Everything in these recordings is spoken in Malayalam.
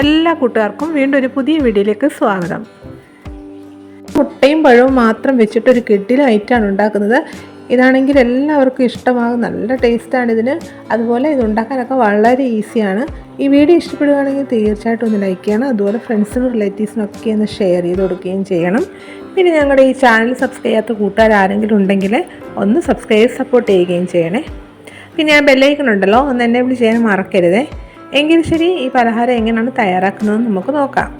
എല്ലാ കൂട്ടുകാർക്കും വീണ്ടും ഒരു പുതിയ വീഡിയോയിലേക്ക് സ്വാഗതം. മുട്ടയും പഴവും മാത്രം വെച്ചിട്ട് ഒരു കിഡിലും ഐറ്റാണ് ഉണ്ടാക്കുന്നത്. ഇതാണെങ്കിൽ എല്ലാവർക്കും ഇഷ്ടമാകും. നല്ല ടേസ്റ്റാണ് ഇതിന്. അതുപോലെ ഇത് ഉണ്ടാക്കാനൊക്കെ വളരെ ഈസിയാണ്. ഈ വീഡിയോ ഇഷ്ടപ്പെടുകയാണെങ്കിൽ തീർച്ചയായിട്ടും ഒന്ന് ലൈക്ക് ചെയ്യണം. അതുപോലെ ഫ്രണ്ട്സിനും റിലേറ്റീവ്സിനൊക്കെ ഒന്ന് ഷെയർ ചെയ്ത് കൊടുക്കുകയും ചെയ്യണം. പിന്നെ ഞങ്ങളുടെ ഈ ചാനൽ സബ്സ്ക്രൈബ് ചെയ്യാത്ത കൂട്ടുകാർ ആരെങ്കിലും ഉണ്ടെങ്കിൽ ഒന്ന് സബ്സ്ക്രൈബ് സപ്പോർട്ട് ചെയ്യുകയും ചെയ്യണേ. പിന്നെ ആ ബെല്ലൈക്കൺ ഉണ്ടല്ലോ ഒന്ന് എന്നെ വിളിച്ച് ചെയ്യാൻ മറക്കരുതേ. എങ്കിൽ ശരി? ഈ പലഹാരം എങ്ങനെയാണ് തയ്യാറാക്കുന്നതെന്ന് നമുക്ക് നോക്കാം.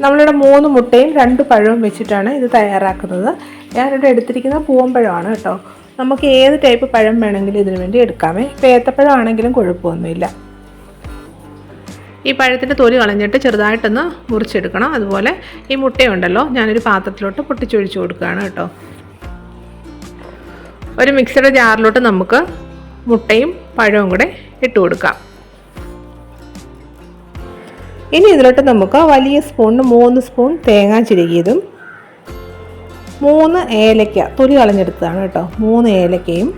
നമ്മളിവിടെ മൂന്ന് മുട്ടയും രണ്ട് പഴവും വെച്ചിട്ടാണ് ഇത് തയ്യാറാക്കുന്നത്. ഞാനിവിടെ എടുത്തിരിക്കുന്ന പൂവമ്പഴമാണ് കേട്ടോ. നമുക്ക് ഏത് ടൈപ്പ് പഴം വേണമെങ്കിലും ഇതിനു വേണ്ടി എടുക്കാമേ. ഇപ്പോൾ ഏത്തപ്പഴം ആണെങ്കിലും കുഴപ്പമൊന്നുമില്ല ഈ പഴത്തിന്റെ തൊലി കളഞ്ഞിട്ട് ചെറുതായിട്ടൊന്ന് മുറിച്ചെടുക്കണം. അതുപോലെ ഈ മുട്ടയുണ്ടല്ലോ ഞാനൊരു പാത്രത്തിലോട്ട് പൊട്ടിച്ചൊഴിച്ച് കൊടുക്കുകയാണ് കേട്ടോ. ഒരു മിക്സിയുടെ ജാറിലോട്ട് നമുക്ക് മുട്ടയും പഴവും കൂടെ ഇട്ട് കൊടുക്കാം. ഇനി ഇതിലോട്ട് നമുക്ക് വലിയ സ്പൂണിന് മൂന്ന് സ്പൂൺ തേങ്ങ ചിരുകിയതും മൂന്ന് ഏലക്ക തൊലി കളഞ്ഞെടുത്തതാണ് കേട്ടോ. മൂന്ന് ഏലക്കയും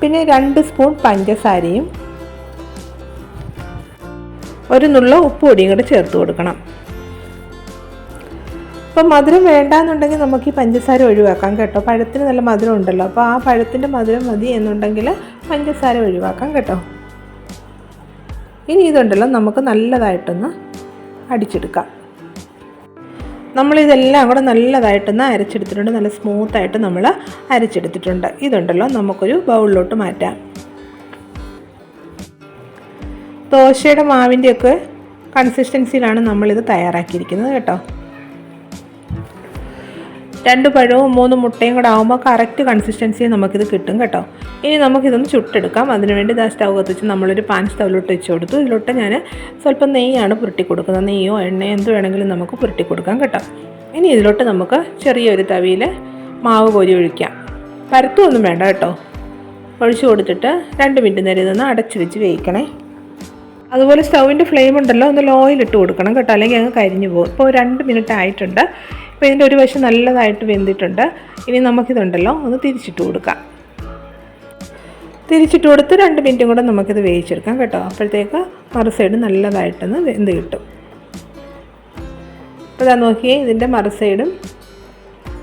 പിന്നെ രണ്ട് സ്പൂൺ പഞ്ചസാരയും ഒരു നുള്ള ഉപ്പ് പൊടിയും കൂടെ ചേർത്ത് കൊടുക്കണം. അപ്പോൾ മധുരം വേണ്ടാന്നുണ്ടെങ്കിൽ നമുക്ക് ഈ പഞ്ചസാര ഒഴിവാക്കാം കേട്ടോ. പഴത്തിന് നല്ല മധുരം ഉണ്ടല്ലോ. അപ്പോൾ ആ പഴത്തിന്റെ മധുരം മതി എന്നുണ്ടെങ്കിൽ പഞ്ചസാര ഒഴിവാക്കാം കേട്ടോ. ഇനി ഇതുണ്ടല്ലോ. നമുക്ക് നല്ലതായിട്ടൊന്ന് അടിച്ചെടുക്കാം. നമ്മളിതെല്ലാം കൂടെ നല്ലതായിട്ടൊന്ന് അരച്ചെടുത്തിട്ടുണ്ട്. നല്ല സ്മൂത്തായിട്ട് നമ്മൾ അരച്ചെടുത്തിട്ടുണ്ട്. ഇതുണ്ടല്ലോ. നമുക്കൊരു ബൗളിലോട്ട് മാറ്റാം. ദോശയുടെ മാവിന്റെയൊക്കെ കൺസിസ്റ്റൻസിയിലാണ് നമ്മളിത് തയ്യാറാക്കിയിരിക്കുന്നത് കേട്ടോ. രണ്ട് പഴവും മൂന്ന് മുട്ടയും കൂടെ ആകുമ്പോൾ കറക്റ്റ് കൺസിസ്റ്റൻസി നമുക്കിത് കിട്ടും കേട്ടോ. ഇനി നമുക്കിതൊന്ന് ചുട്ടെടുക്കാം. അതിനുവേണ്ടി ഇതാ സ്റ്റൗ കത്തിച്ച് നമ്മളൊരു പാൻ സ്റ്റൗവിലോട്ട് വെച്ച് കൊടുത്തു. ഇതിലോട്ട് ഞാൻ സ്വല്പം നെയ്യാണ് പുരട്ടി കൊടുക്കുന്നത്. നെയ്യോ എണ്ണയോ എന്ത് വേണമെങ്കിലും നമുക്ക് പുരട്ടി കൊടുക്കാം കേട്ടോ. ഇനി ഇതിലോട്ട് നമുക്ക് ചെറിയൊരു തവിയിൽ മാവ് കോരി ഒഴിക്കാം. പരത്തുമൊന്നും വേണ്ട കേട്ടോ. ഒഴിച്ചു കൊടുത്തിട്ട് രണ്ട് മിനിറ്റ് നേരം ഇതൊന്ന് അടച്ചു വെച്ച് വേവിക്കണേ. അതുപോലെ സ്റ്റൗവിന്റെ ഫ്ലെയിം ഉണ്ടല്ലോ ഒന്ന് ലോയിൽ ഇട്ട് കൊടുക്കണം കേട്ടോ. അല്ലെങ്കിൽ അങ്ങ് കരിഞ്ഞു പോകും. ഇപ്പോൾ രണ്ട് മിനിറ്റ് ആയിട്ടുണ്ട്. ഇപ്പോൾ ഇതിന്റെ ഒരു വശം നല്ലതായിട്ട് വെന്തിട്ടുണ്ട്. ഇനി നമുക്കിതുണ്ടല്ലോ ഒന്ന് തിരിച്ചിട്ട് കൊടുക്കാം. തിരിച്ചിട്ട് കൊടുത്ത് രണ്ട് മിനിറ്റും കൂടെ നമുക്കിത് വേവിച്ചെടുക്കാം കേട്ടോ. അപ്പോഴത്തേക്ക് മറു സൈഡ് നല്ലതായിട്ടൊന്ന് വെന്ത് കിട്ടും. അപ്പോൾ ഇതാ നോക്കിയേ ഇതിന്റെ മറു സൈഡും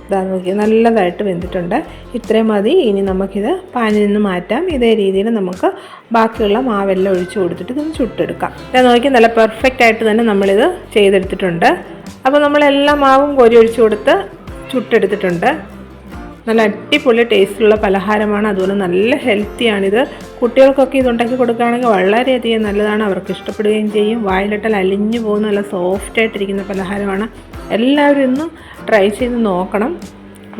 ഇതാ നോക്കിയേ നല്ലതായിട്ട് വെന്തിട്ടുണ്ട്. ഇത്രയും മതി ഇനി നമുക്കിത് പാനിൽ നിന്ന് മാറ്റാം. ഇതേ രീതിയിൽ നമുക്ക് ബാക്കിയുള്ള മാവെല്ലാം ഒഴിച്ചു കൊടുത്തിട്ട് ഇതൊന്ന് ചുട്ടെടുക്കാം. ഇതാ നോക്കി നല്ല പെർഫെക്റ്റ് ആയിട്ട് തന്നെ നമ്മളിത് ചെയ്തെടുത്തിട്ടുണ്ട്. അപ്പോൾ നമ്മളെല്ലാ മാവും കോരി ഒഴിച്ചു കൊടുത്ത് ചുട്ടെടുത്തിട്ടുണ്ട്. നല്ല അടിപൊളി ടേസ്റ്റുള്ള പലഹാരമാണ്. അതുപോലെ നല്ല ഹെൽത്തിയാണിത് കുട്ടികൾക്കൊക്കെ ഇതുണ്ടാക്കി കൊടുക്കുകയാണെങ്കിൽ വളരെയധികം നല്ലതാണ്. അവർക്ക് ഇഷ്ടപ്പെടുകയും ചെയ്യും. വായിലിട്ടാൽ അലിഞ്ഞു പോകുന്ന നല്ല സോഫ്റ്റ് ആയിട്ടിരിക്കുന്ന പലഹാരമാണ്. എല്ലാവരും ഇന്ന് ട്രൈ ചെയ്ത് നോക്കണം.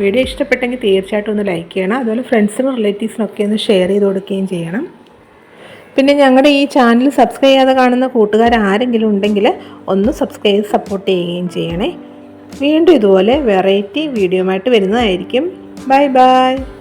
വീഡിയോ ഇഷ്ടപ്പെട്ടെങ്കിൽ തീർച്ചയായിട്ടും ഒന്ന് ലൈക്ക് ചെയ്യണം. അതുപോലെ ഫ്രണ്ട്സിനും റിലേറ്റീവ്സിനൊക്കെ ഒന്ന് ഷെയർ ചെയ്ത് കൊടുക്കുകയും ചെയ്യണം. പിന്നെ ഞങ്ങളുടെ ഈ ചാനൽ സബ്സ്ക്രൈബ് ചെയ്യാതെ കാണുന്ന കൂട്ടുകാർ ആരെങ്കിലും ഉണ്ടെങ്കിൽ ഒന്ന് സബ്സ്ക്രൈബ് സപ്പോർട്ട് ചെയ്യുകയും ചെയ്യണേ. വീണ്ടും ഇതുപോലെ വെറൈറ്റി വീഡിയോ ആയിട്ട് വരുന്നതായിരിക്കും. Bye bye